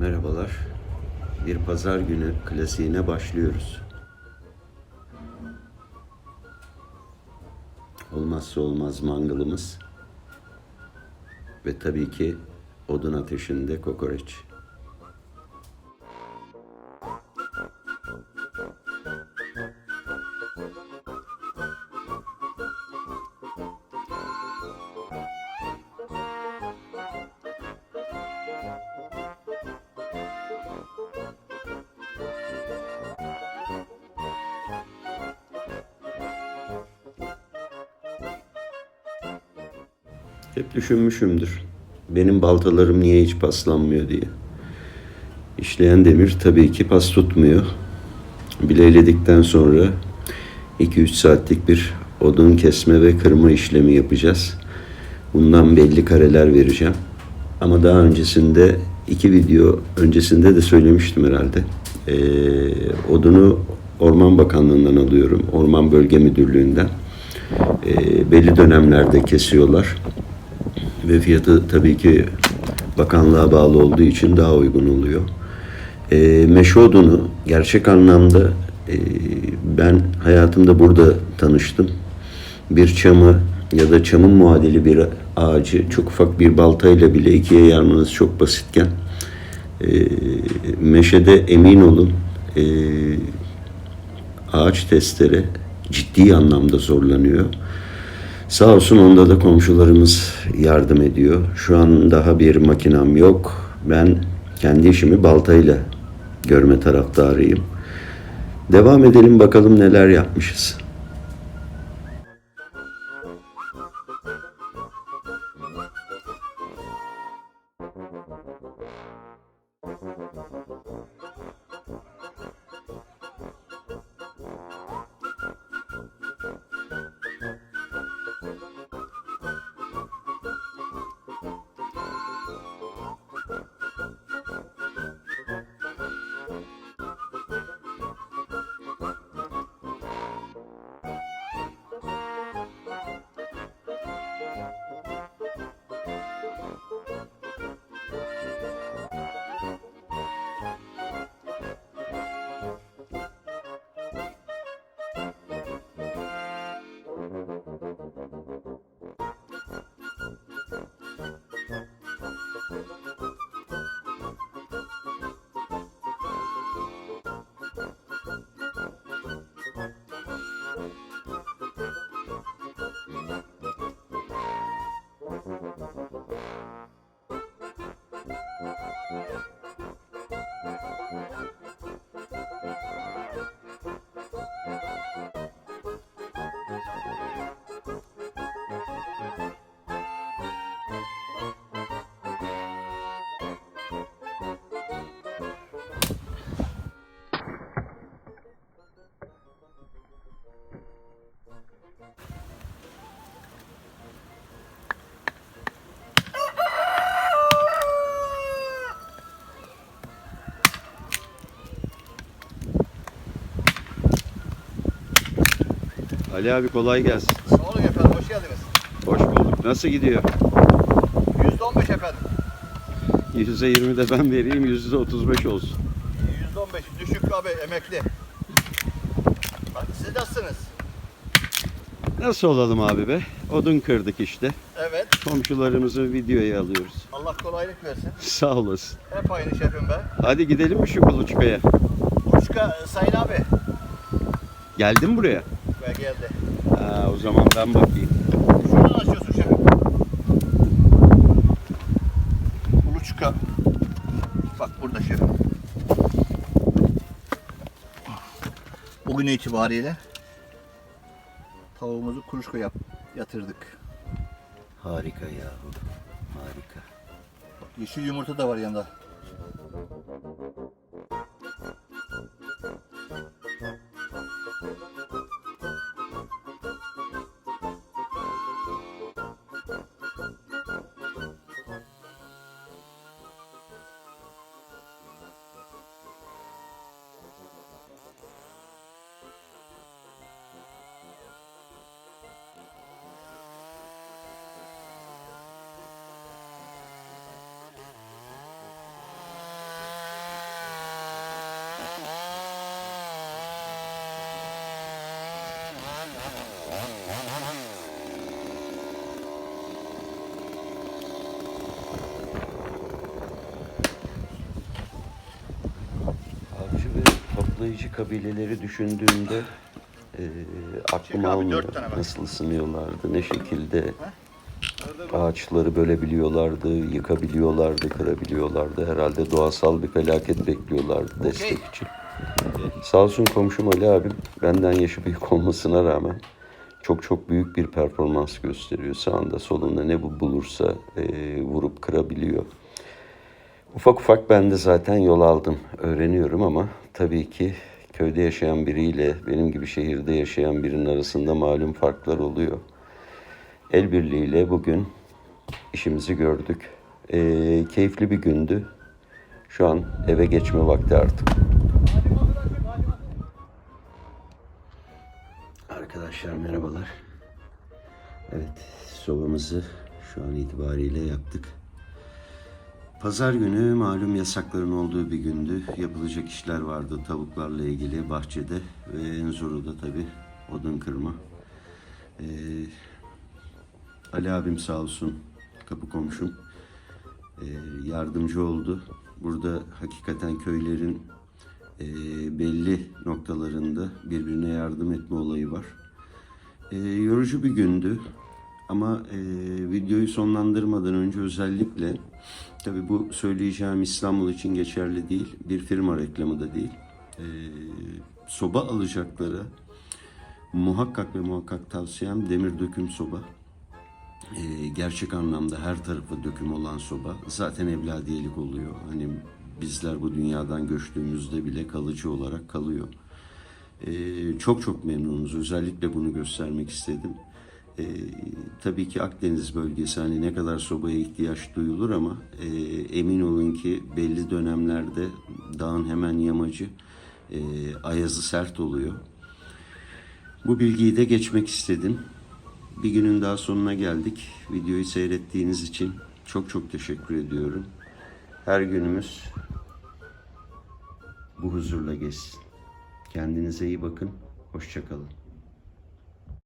Merhabalar. Bir pazar günü klasiğine başlıyoruz. Olmazsa olmaz mangalımız. Ve tabii ki odun ateşinde kokoreç. Hep düşünmüşümdür. Benim baltalarım niye hiç paslanmıyor diye. İşleyen demir tabii ki pas tutmuyor. Bileyledikten sonra 2-3 saatlik bir odun kesme ve kırma işlemi yapacağız. Bundan belli kareler vereceğim. Ama daha öncesinde iki video öncesinde de söylemiştim herhalde. Ee, odunu Orman Bakanlığı'ndan alıyorum. Orman Bölge Müdürlüğü'nden. Ee, belli dönemlerde kesiyorlar. Ve fiyatı tabii ki bakanlığa bağlı olduğu için daha uygun oluyor. E, meşe odunu gerçek anlamda e, ben hayatımda burada tanıştım. Bir çamı ya da çamın muadili bir ağacı çok ufak bir baltayla bile ikiye yarmanız çok basitken e, meşede emin olun e, ağaç testere ciddi anlamda zorlanıyor. Sağ olsun onda da komşularımız yardım ediyor. Şu an daha bir makinam yok. Ben kendi işimi baltayla görme taraftarıyım. Devam edelim bakalım neler yapmışız. Ali abi kolay gelsin. Sağ olun efendim, hoş geldiniz. Hoş bulduk. Nasıl gidiyor? %15 efendim. %20 de ben vereyim, %35 olsun. %15 düşük abi, emekli. Bak, siz nasılsınız? Nasıl olalım abi be? Odun kırdık işte. Evet, Komşularımızı videoya alıyoruz. Allah kolaylık versin. Sağ olasın. Hep aynı şefim be. Hadi gidelim mi şu kuluçkaya? Uçka Sayın abi. Geldin buraya? Ve geldi. Ha, o zaman ben bakayım. Şuradan açıyorsun şefim. Uluçka. Bak burada şefim. Bugün itibariyle tavuğumuzu kuluçka yap, yatırdık. Harika yahu. Harika. Yeşil yumurta da var yanında. Toplayıcı kabileleri düşündüğümde e, aklım Çek abi, almıyor. Nasıl ısınıyorlardı, ne şekilde ağaçları bölebiliyorlardı, yıkabiliyorlardı, kırabiliyorlardı. Herhalde doğasal bir felaket bekliyorlardı destek için. Sağ olsun komşum Ali abim benden yaşı büyük olmasına rağmen çok çok büyük bir performans gösteriyor. Sağında solunda ne bu bulursa e, vurup kırabiliyor. Ufak ufak ben de zaten yol aldım. Öğreniyorum ama tabii ki köyde yaşayan biriyle benim gibi şehirde yaşayan birinin arasında malum farklar oluyor. El birliğiyle bugün işimizi gördük. Ee, keyifli bir gündü. Şu an eve geçme vakti artık. Arkadaşlar merhabalar. Evet, sobamızı şu an itibariyle yaktık. Pazar günü malum yasakların olduğu bir gündü. Yapılacak işler vardı tavuklarla ilgili bahçede ve en zoru da tabii odun kırma. Ee, Ali abim sağ olsun kapı komşum ee, yardımcı oldu. Burada hakikaten köylerin e, belli noktalarında birbirine yardım etme olayı var. Ee, yorucu bir gündü. Ama e, videoyu sonlandırmadan önce özellikle tabii bu söyleyeceğim İstanbul için geçerli değil. Bir firma reklamı da değil. Ee, soba alacaklara muhakkak ve muhakkak tavsiyem demir döküm soba. Ee, gerçek anlamda her tarafı döküm olan soba zaten evladiyelik oluyor. Hani bizler bu dünyadan göçtüğümüzde bile kalıcı olarak kalıyor. Ee, çok çok memnunuz. Özellikle bunu göstermek istedim. Ee, tabii ki Akdeniz bölgesi hani ne kadar sobaya ihtiyaç duyulur ama e, emin olun ki belli dönemlerde dağın hemen yamacı e, ayazı sert oluyor. Bu bilgiyi de geçmek istedim. Bir günün daha sonuna geldik. Videoyu seyrettiğiniz için çok çok teşekkür ediyorum. Her günümüz bu huzurla geçsin. Kendinize iyi bakın. Hoşçakalın.